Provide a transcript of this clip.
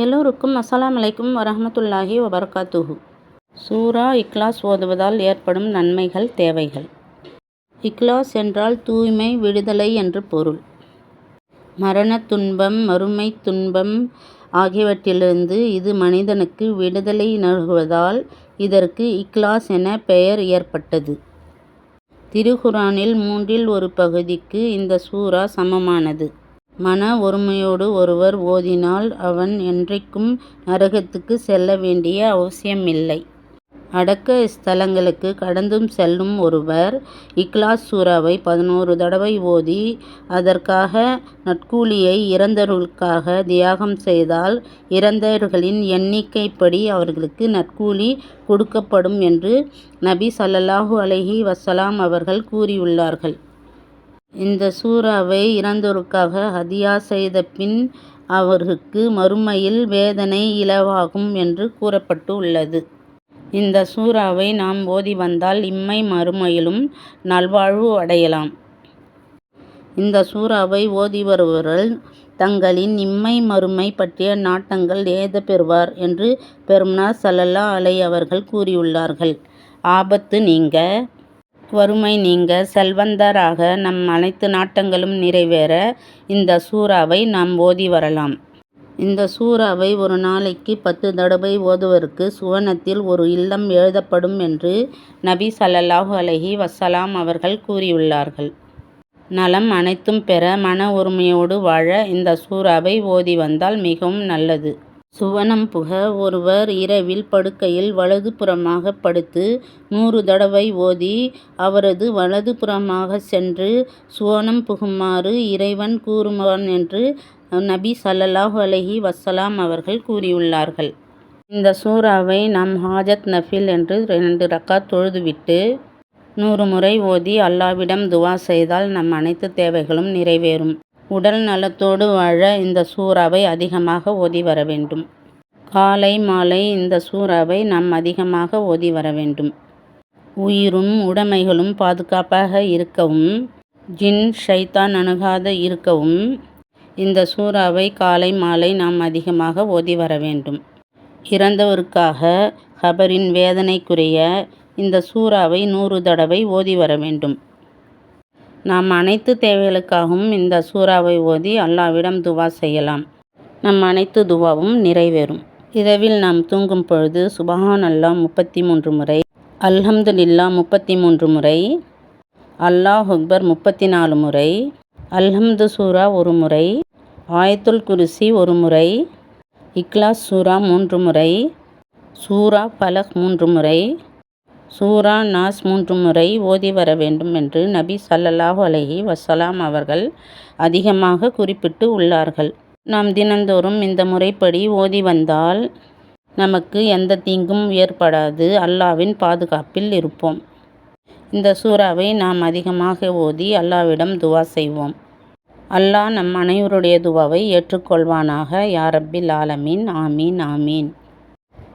எல்லோருக்கும் அஸ்ஸலாம் அலைக்கும் வரஹ்மத்துல்லாஹி வபர்காத்துஹு. சூரா இக்லாஸ் ஓதுவதால் ஏற்படும் நன்மைகள் தேவைகள். இக்லாஸ் என்றால் தூய்மை விடுதலை என்று பொருள். மரணத் துன்பம் மறுமைத் துன்பம் ஆகியவற்றிலிருந்து இது மனிதனுக்கு விடுதலை நல்குவதால் இதற்கு இக்லாஸ் என பெயர் ஏற்பட்டது. திருகுரானில் மூன்றில் ஒரு பகுதிக்கு இந்த சூரா சமமானது. மன ஒருமையோடு ஒருவர் ஓதினால் அவன் என்றைக்கும் நரகத்துக்கு செல்ல வேண்டிய அவசியமில்லை. அடக்க ஸ்தலங்களுக்கு கடந்தும் செல்லும் ஒருவர் இக்லாஸ் சூராவை பதினோரு தடவை ஓதி அதற்காக நற்கூலியை இறந்தவர்களுக்காக தியாகம் செய்தால் இறந்தவர்களின் எண்ணிக்கைப்படி அவர்களுக்கு நற்கூலி கொடுக்கப்படும் என்று நபி சல்லல்லாஹு அலஹி வசலாம் அவர்கள் கூறியுள்ளார்கள். இந்த சூறாவை இறந்தோருக்காக ஹதியா செய்த பின் அவர்களுக்கு மறுமையில் வேதனை இலவாகும் என்று கூறப்பட்டு உள்ளது. இந்த சூறாவை நாம் ஓதி வந்தால் இம்மை மறுமையிலும் நல்வாழ்வு அடையலாம். இந்த சூறாவை ஓதி வருபவர்கள் தங்களின் இம்மை மறுமை பற்றிய நாட்டங்கள் ஏத பெறுவார் என்று பெருமனா சல்லல்லா அலை அவர்கள் கூறியுள்ளார்கள். ஆபத்து நீங்க வறுமை நீங்க செல்வந்தராக நம் அனைத்து நாட்டங்களும் நிறைவேற இந்த சூறாவை நாம் ஓதி வரலாம். இந்த சூறாவை ஒரு நாளைக்கு பத்து தடவை ஓதுவருக்கு சுவனத்தில் ஒரு இல்லம் எழுதப்படும் என்று நபி ஸல்லல்லாஹு அலஹி வசலாம் அவர்கள் கூறியுள்ளார்கள். நலம் அனைத்தும் பெற மன ஒருமையோடு வாழ இந்த சூறாவை ஓதி வந்தால் மிகவும் நல்லது. சுவனம் புக ஒருவர் இரவில் படுக்கையில் வலது புறமாக படுத்து நூறு தடவை ஓதி அவரது வலது புறமாக சென்று சுவனம் புகுமாறு இறைவன் கூறுவான் என்று நபி ஸல்லல்லாஹு அலைஹி வஸலாம் அவர்கள் கூறியுள்ளார்கள். இந்த சூறாவை நாம் ஹாஜத் நஃபில் என்று ரெண்டு ரக்காத் தொழுதுவிட்டு நூறு முறை ஓதி அல்லாவிடம் துவா செய்தால் நம் அனைத்து தேவைகளும் நிறைவேறும். உடல் நலத்தோடு வாழ இந்த சூறாவை அதிகமாக ஓதி வர வேண்டும். காலை மாலை இந்த சூறாவை நாம் அதிகமாக ஓதி வர வேண்டும். உயிரும் உடைமைகளும் பாதுகாப்பாக இருக்கவும் ஜின் ஷைத்தான் அணுகாத இருக்கவும் இந்த சூறாவை காலை மாலை நாம் அதிகமாக ஓதி வர வேண்டும். இறந்தவருக்காக ஹபரின் வேதனைக்குரிய இந்த சூறாவை நூறு தடவை ஓதி வர வேண்டும். நாம் அனைத்து தேவைகளுக்காகவும் இந்த சூறாவை ஓதி அல்லாவிடம் துவா செய்யலாம். நம் அனைத்து துவாவும் நிறைவேறும். இரவில் நாம் தூங்கும் பொழுது சுபஹான் அல்லாஹ் முப்பத்தி மூன்று முறை அல்ஹம்துலில்லா முப்பத்தி மூன்று முறை அல்லாஹ் அக்பர் முப்பத்தி நாலு முறை அல்ஹம்து சூரா ஒரு முறை ஆயத்துல் குருசி ஒரு முறை இக்லாஸ் சூரா மூன்று முறை சூரா பலக் மூன்று முறை சூரா நாஸ் மூன்று முறை ஓதி வர வேண்டும் என்று நபி சல்லல்லாஹு அலஹி வசலாம் அவர்கள் அதிகமாக குறிப்பிட்டு உள்ளார்கள். நாம் தினந்தோறும் இந்த முறைப்படி ஓதி வந்தால் நமக்கு எந்த தீங்கும் ஏற்படாது. அல்லாவின் பாதுகாப்பில் இருப்போம். இந்த சூறாவை நாம் அதிகமாக ஓதி அல்லாவிடம் துவா செய்வோம். அல்லாஹ் நம் அனைவருடைய துவாவை ஏற்றுக்கொள்வானாக. யாரப்பில் ஆலமீன். ஆமீன் ஆமீன்.